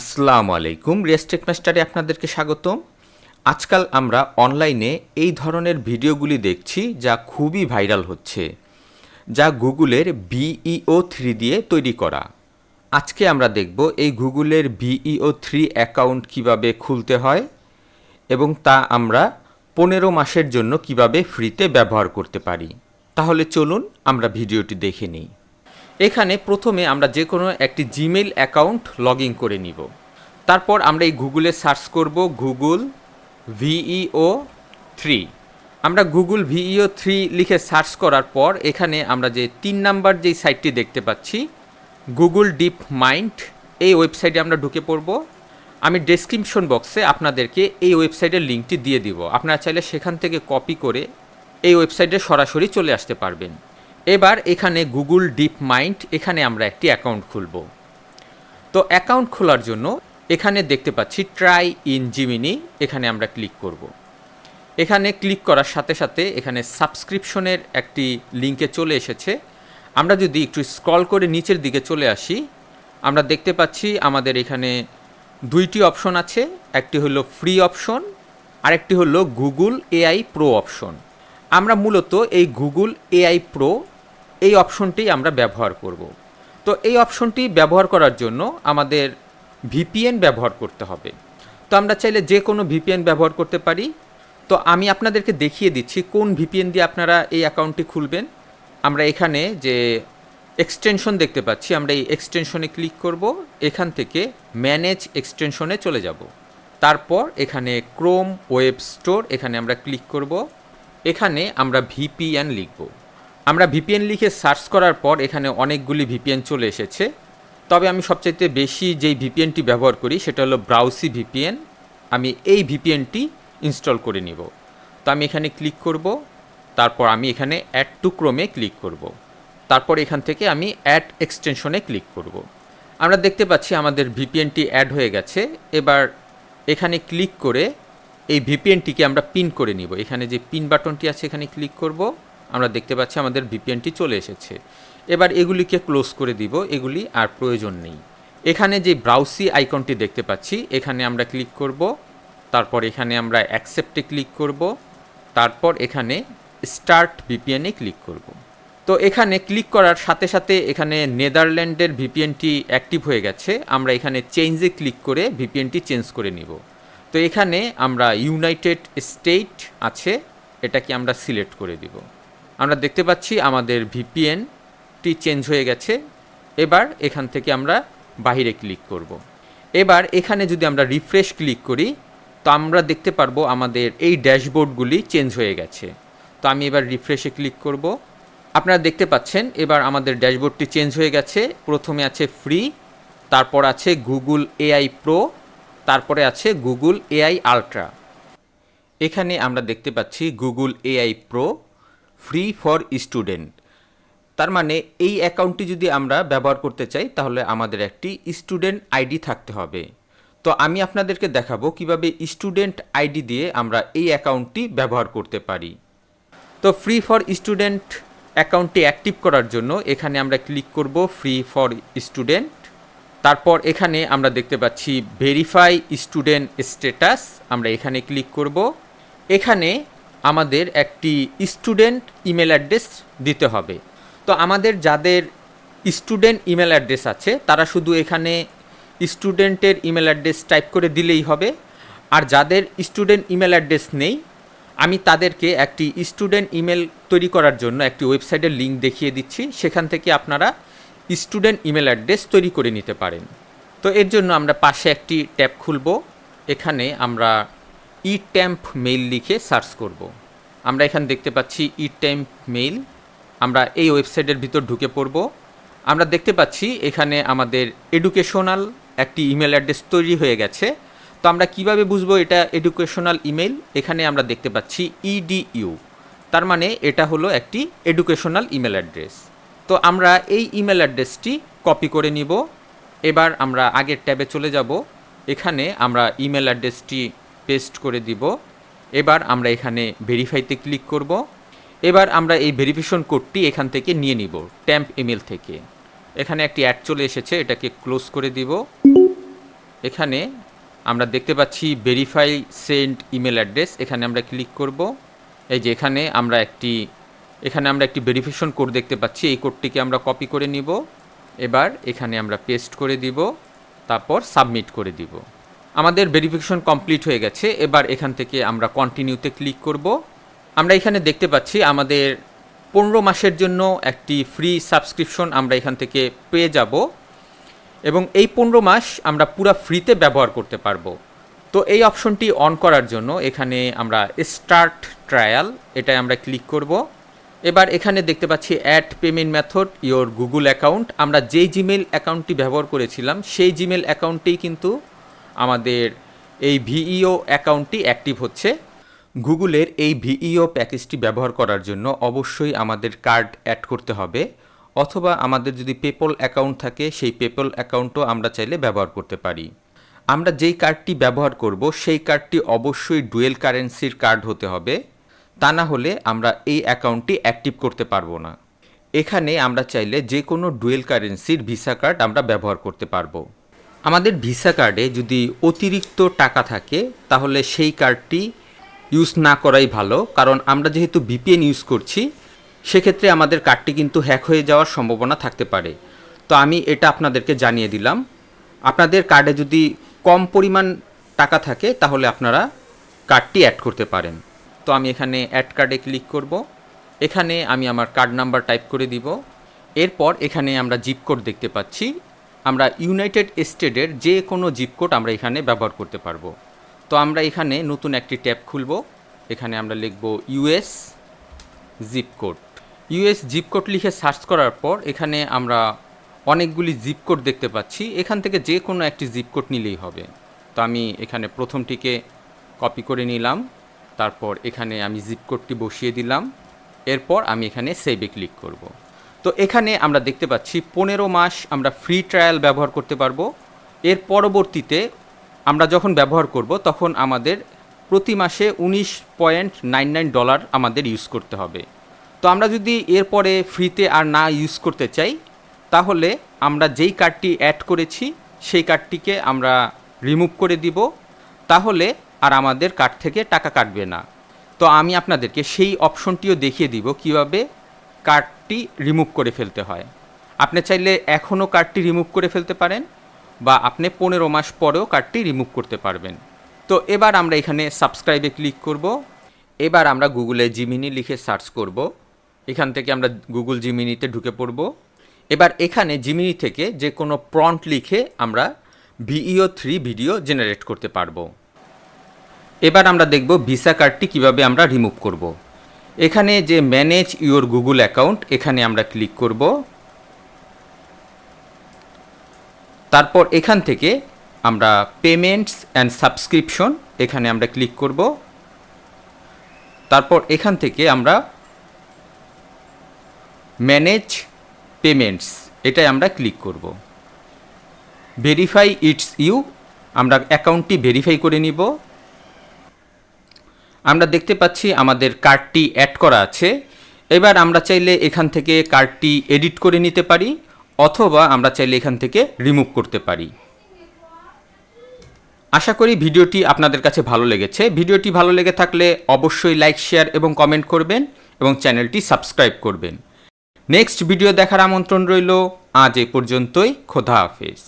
আসসালামু আলাইকুম। রেস্টেক মাস্টারে আপনাদেরকে স্বাগতম। আজকাল আমরা অনলাইনে এই ধরনের ভিডিওগুলি দেখছি যা খুবই ভাইরাল হচ্ছে, যা গুগলের বিইও থ্রি দিয়ে তৈরি করা। আজকে আমরা দেখব এই গুগলের বিইও থ্রি অ্যাকাউন্ট কীভাবে খুলতে হয় এবং তা আমরা পনেরো মাসের জন্য কীভাবে ফ্রিতে ব্যবহার করতে পারি। তাহলে চলুন আমরা ভিডিওটি দেখে নিই। এখানে প্রথমে আমরা যে কোনো একটি জিমেইল অ্যাকাউন্ট লগ ইন করে নিব। তারপর আমরা এই গুগলে সার্চ করব গুগল ভিইও থ্রি। আমরা গুগল ভিইও থ্রি লিখে সার্চ করার পর এখানে আমরা যে তিন নাম্বার যেই সাইটটি দেখতে পাচ্ছি, গুগল ডিপ মাইন্ড, এই ওয়েবসাইটে আমরা ঢুকে পড়ব। আমি ডেসক্রিপশন বক্সে আপনাদেরকে এই ওয়েবসাইটের লিঙ্কটি দিয়ে দিব। আপনারা চাইলে সেখান থেকে কপি করে এই ওয়েবসাইটে সরাসরি চলে আসতে পারবেন। এবার এখানে গুগল ডিপ মাইন্ড এখানে আমরা একটি অ্যাকাউন্ট খুলব। তো অ্যাকাউন্ট খোলার জন্য এখানে দেখতে পাচ্ছি ট্রাই ইন জিমিনি এখানে আমরা ক্লিক করব। এখানে ক্লিক করার সাথে সাথে এখানে সাবস্ক্রিপশনের একটি লিঙ্কে চলে এসেছে। আমরা যদি একটু স্ক্রল করে নিচের দিকে চলে আসি, আমরা দেখতে পাচ্ছি আমাদের এখানে দুইটি অপশন আছে, একটি হলো ফ্রি অপশন আরেকটি হলো গুগল এআই প্রো অপশন আমরা মূলত এই গুগল এআই প্রো এই অপশনটি আমরা ব্যবহার করব। তো এই অপশনটি ব্যবহার করার জন্য আমাদের ভিপিএন ব্যবহার করতে হবে। তো আমরা চাইলে যে কোনো ভিপিএন ব্যবহার করতে পারি। তো আমি আপনাদেরকে দেখিয়ে দিচ্ছি কোন ভিপিএন দিয়ে আপনারা এই অ্যাকাউন্টটি খুলবেন। আমরা এখানে যে এক্সটেনশন দেখতে পাচ্ছি, আমরা এই এক্সটেনশনে ক্লিক করব। এখান থেকে ম্যানেজ এক্সটেনশনে চলে যাব। তারপর এখানে ক্রোম ওয়েব স্টোর এখানে আমরা ক্লিক করব। এখানে আমরা ভিপিএন লিখব। আমরা ভিপিএন লিখে সার্চ করার পর এখানে অনেকগুলি ভিপিএন চলে এসেছে। তবে আমি সবচাইতে বেশি যেই ভিপিএনটি ব্যবহার করি সেটা হলো ব্রাউসি ভিপিএন আমি এই ভিপিএনটি ইনস্টল করে নিব। তো আমি এখানে ক্লিক করব, তারপর আমি এখানে অ্যাড টু ক্রোমে ক্লিক করব। তারপর এখান থেকে আমি অ্যাড এক্সটেনশনে ক্লিক করব। আমরা দেখতে পাচ্ছি আমাদের ভিপিএনটি অ্যাড হয়ে গেছে। এবার এখানে ক্লিক করে এই ভিপিএনটিকে আমরা পিন করে নিব। এখানে যে পিন বাটনটি আছে এখানে ক্লিক করব। আমরা দেখতে পাচ্ছি আমাদের ভিপিএনটি চলে এসেছে। এবার এগুলিকে ক্লোজ করে দিব, এগুলি আর প্রয়োজন নেই। এখানে যে ব্রাউসি আইকনটি দেখতে পাচ্ছি, এখানে আমরা ক্লিক করব, তারপর এখানে আমরা অ্যাকসেপ্টে ক্লিক করব, তারপর এখানে স্টার্ট ভিপিএনে ক্লিক করব। তো এখানে ক্লিক করার সাথে সাথে এখানে নেদারল্যান্ডের ভিপিএনটি অ্যাক্টিভ হয়ে গেছে, আমরা এখানে চেঞ্জে ক্লিক করে ভিপিএনটি চেঞ্জ করে নিব। তো এখানে আমরা ইউনাইটেড স্টেট আছে, এটাকে আমরা সিলেক্ট করে দিব। আমরা দেখতে পাচ্ছি আমাদের ভিপিএনটি চেঞ্জ হয়ে গেছে। এবার এখান থেকে আমরা বাহিরে ক্লিক করব। এবার এখানে যদি আমরা রিফ্রেশ ক্লিক করি, তো আমরা দেখতে পারব আমাদের এই ড্যাশবোর্ডগুলি চেঞ্জ হয়ে গেছে। তো আমি এবার রিফ্রেশে ক্লিক করব। আপনারা দেখতে পাচ্ছেন, এবার আমাদের ড্যাশবোর্ডটি চেঞ্জ হয়ে গেছে। প্রথমে আছে ফ্রি, তারপর আছে গুগল এআই প্রো, তারপরে আছে গুগল এআই আলট্রা। এখানে আমরা দেখতে পাচ্ছি Google AI pro. Free for student. তার মানে এই অ্যাকাউন্টটি যদি আমরা ব্যবহার করতে চাই, তাহলে আমাদের একটি স্টুডেন্ট আইডি থাকতে হবে। তো আমি আপনাদেরকে দেখাবো কীভাবে স্টুডেন্ট আইডি দিয়ে আমরা এই অ্যাকাউন্টটি ব্যবহার করতে পারি। তো ফ্রি ফর স্টুডেন্ট অ্যাকাউন্টটি অ্যাক্টিভ করার জন্য এখানে আমরা ক্লিক করব ফ্রি ফর স্টুডেন্ট। তারপর এখানে আমরা দেখতে পাচ্ছি ভেরিফাই স্টুডেন্ট স্ট্যাটাস, আমরা এখানে ক্লিক করব। এখানে আমাদের একটি স্টুডেন্ট ইমেল অ্যাড্রেস দিতে হবে। তো আমাদের যাদের স্টুডেন্ট ইমেল অ্যাড্রেস আছে, তারা শুধু এখানে স্টুডেন্টের ইমেল অ্যাড্রেস টাইপ করে দিলেই হবে। আর যাদের স্টুডেন্ট ইমেল অ্যাড্রেস নেই, আমি তাদেরকে একটি স্টুডেন্ট ইমেল তৈরি করার জন্য একটি ওয়েবসাইটের লিঙ্ক দেখিয়ে দিচ্ছি। সেখান থেকে আপনারা স্টুডেন্ট ইমেল অ্যাড্রেস তৈরি করে নিতে পারেন। তো এর জন্য আমরা পাশে একটি ট্যাব খুলব। এখানে আমরা ই ট্যাম্প মেইল লিখে সার্চ করব। আমরা এখানে দেখতে পাচ্ছি ই ট্যাম্প মেইল আমরা এই ওয়েবসাইটের ভিতর ঢুকে পড়ব। আমরা দেখতে পাচ্ছি এখানে আমাদের এডুকেশনাল একটি ইমেল অ্যাড্রেস তৈরি হয়ে গেছে। তো আমরা কীভাবে বুঝব এটা এডুকেশনাল ইমেল এখানে আমরা দেখতে পাচ্ছি ইডিইউ তার মানে এটা হলো একটি এডুকেশনাল ইমেল অ্যাড্রেস তো আমরা এই ইমেল অ্যাড্রেসটি কপি করে নিব। এবার আমরা আগের ট্যাবে চলে যাব। এখানে আমরা ইমেল অ্যাড্রেসটি পেস্ট করে দিব। এবার আমরা এখানে ভেরিফাইতে ক্লিক করব। এবার আমরা এই ভেরিফিকেশন কোডটি এখান থেকে নিয়ে নিব ট্যাম্প ইমেল থেকে। এখানে একটি অ্যাড চলে এসেছে, এটাকে ক্লোজ করে দিব। এখানে আমরা দেখতে পাচ্ছি ভেরিফাই সেন্ড ইমেল অ্যাড্রেস এখানে আমরা ক্লিক করব। এই যে এখানে আমরা একটি, এখানে আমরা একটি ভেরিফিকেশন কোড দেখতে পাচ্ছি, এই কোডটিকে আমরা কপি করে নিব। এবার এখানে আমরা পেস্ট করে দিব, তারপর সাবমিট করে দিব। আমাদের ভেরিফিকেশন কমপ্লিট হয়ে গেছে। এবার এখান থেকে আমরা কন্টিনিউতে ক্লিক করব। আমরা এখানে দেখতে পাচ্ছি আমাদের পনেরো মাসের জন্য একটি ফ্রি সাবস্ক্রিপশন আমরা এখান থেকে পেয়ে যাব। এবং এই পনেরো মাস আমরা পুরো ফ্রিতে ব্যবহার করতে পারব। তো এই অপশনটি অন করার জন্য এখানে আমরা স্টার্ট ট্রায়াল এটাই আমরা ক্লিক করব। এবার এখানে দেখতে পাচ্ছি add payment method your Google account আমরা যেই জিমেল অ্যাকাউন্টটি ব্যবহার করেছিলাম, সেই জিমেল অ্যাকাউন্টেই কিন্তু আমাদের এই ভিইও অ্যাকাউন্টটি অ্যাক্টিভ হচ্ছে। গুগলের এই ভিইও প্যাকেজটি ব্যবহার করার জন্য অবশ্যই আমাদের কার্ড অ্যাড করতে হবে, অথবা আমাদের যদি পেপল অ্যাকাউন্ট থাকে, সেই পেপল অ্যাকাউন্টও আমরা চাইলে ব্যবহার করতে পারি। আমরা যেই কার্ডটি ব্যবহার করব, সেই কার্ডটি অবশ্যই ডুয়েল কারেন্সির কার্ড হতে হবে, তা না হলে আমরা এই অ্যাকাউন্টটি অ্যাক্টিভ করতে পারব না। এখানে আমরা চাইলে যে কোনো ডুয়েল কারেন্সির ভিসা কার্ড আমরা ব্যবহার করতে পারব। আমাদের ভিসা কার্ডে যদি অতিরিক্ত টাকা থাকে, তাহলে সেই কার্ডটি ইউজ না করাই ভালো। কারণ আমরা যেহেতু ভিপিএন ইউজ করছি, সেক্ষেত্রে আমাদের কার্ডটি কিন্তু হ্যাক হয়ে যাওয়ার সম্ভাবনা থাকতে পারে। তো আমি এটা আপনাদেরকে জানিয়ে দিলাম। আপনাদের কার্ডে যদি কম পরিমাণ টাকা থাকে, তাহলে আপনারা কার্ডটি অ্যাড করতে পারেন। তো আমি এখানে অ্যাড কার্ডে ক্লিক করব। এখানে আমি আমার কার্ড নাম্বার টাইপ করে দিব। এরপর এখানে আমরা জিপ কোড দেখতে পাচ্ছি। আমরা ইউনাইটেড স্টেটের যে কোনো জিপ কোড আমরা এখানে ব্যবহার করতে পারব। তো আমরা এখানে নতুন একটি ট্যাব খুলব। এখানে আমরা লিখব US zip code US zip code লিখে সার্চ করার পর এখানে আমরা অনেকগুলি জিপ কোড দেখতে পাচ্ছি। এখান থেকে যে কোনো একটি জিপ কোড নিলেই হবে। তো আমি এখানে প্রথমটিকে কপি করে নিলাম। তারপর এখানে আমি জিপ কোডটি বসিয়ে দিলাম। এরপর আমি এখানে সেভে ক্লিক করব। তো এখানে আমরা দেখতে পাচ্ছি পনেরো মাস আমরা ফ্রি ট্রায়াল ব্যবহার করতে পারব। এর পরবর্তীতে আমরা যখন ব্যবহার করব, তখন আমাদের প্রতি মাসে উনিশ পয়েন্ট নাইন নাইন ডলার আমাদের ইউজ করতে হবে। তো আমরা যদি এরপরে ফ্রিতে আর না ইউজ করতে চাই, তাহলে আমরা যেই কার্ডটি অ্যাড করেছি, সেই কার্ডটিকে আমরা রিমুভ করে দিব। তাহলে আর আমাদের কার্ড থেকে টাকা কাটবে না। তো আমি আপনাদেরকে সেই অপশনটিও দেখিয়ে দিব কীভাবে কার্ডটি রিমুভ করে ফেলতে হয়। আপনি চাইলে এখনও কার্ডটি রিমুভ করে ফেলতে পারেন বা আপনি পনেরো মাস পরেও কার্ডটি রিমুভ করতে পারবেন। তো এবার আমরা এখানে সাবস্ক্রাইবে ক্লিক করব। এবার আমরা গুগলে জিমিনি লিখে সার্চ করব। এখান থেকে আমরা গুগল জিমিনিতে ঢুকে পড়ব। এবার এখানে জিমিনি থেকে যে কোনো প্রন্ট লিখে আমরা ভিইও থ্রি ভিডিও জেনারেট করতে পারব। এবার আমরা দেখব ভিসা কার্ডটি কীভাবে আমরা রিমুভ করব। এখানে যে ম্যানেজ ইউর গুগল অ্যাকাউন্ট এখানে আমরা ক্লিক করব। তারপর এখান থেকে আমরা পেমেন্টস অ্যান্ড সাবস্ক্রিপশন এখানে আমরা ক্লিক করব। তারপর এখান থেকে আমরা ম্যানেজ পেমেন্টস এটাই আমরা ক্লিক করব। ভেরিফাই ইটস ইউ আমরা অ্যাকাউন্টটি ভেরিফাই করে নিব। আমরা দেখতে পাচ্ছি আমাদের কার্ডটি অ্যাড করা আছে। এবার আমরা চাইলে এখান থেকে কার্ডটি এডিট করে নিতে পারি, অথবা আমরা চাইলে এখান থেকে রিমুভ করতে পারি। আশা করি ভিডিওটি আপনাদের কাছে ভালো লেগেছে। ভিডিওটি ভালো লেগে থাকলে অবশ্যই লাইক শেয়ার এবং কমেন্ট করবেন এবং চ্যানেলটি সাবস্ক্রাইব করবেন। নেক্সট ভিডিও দেখার আমন্ত্রণ রইল। আজ এ পর্যন্তই। খোদা হাফেজ।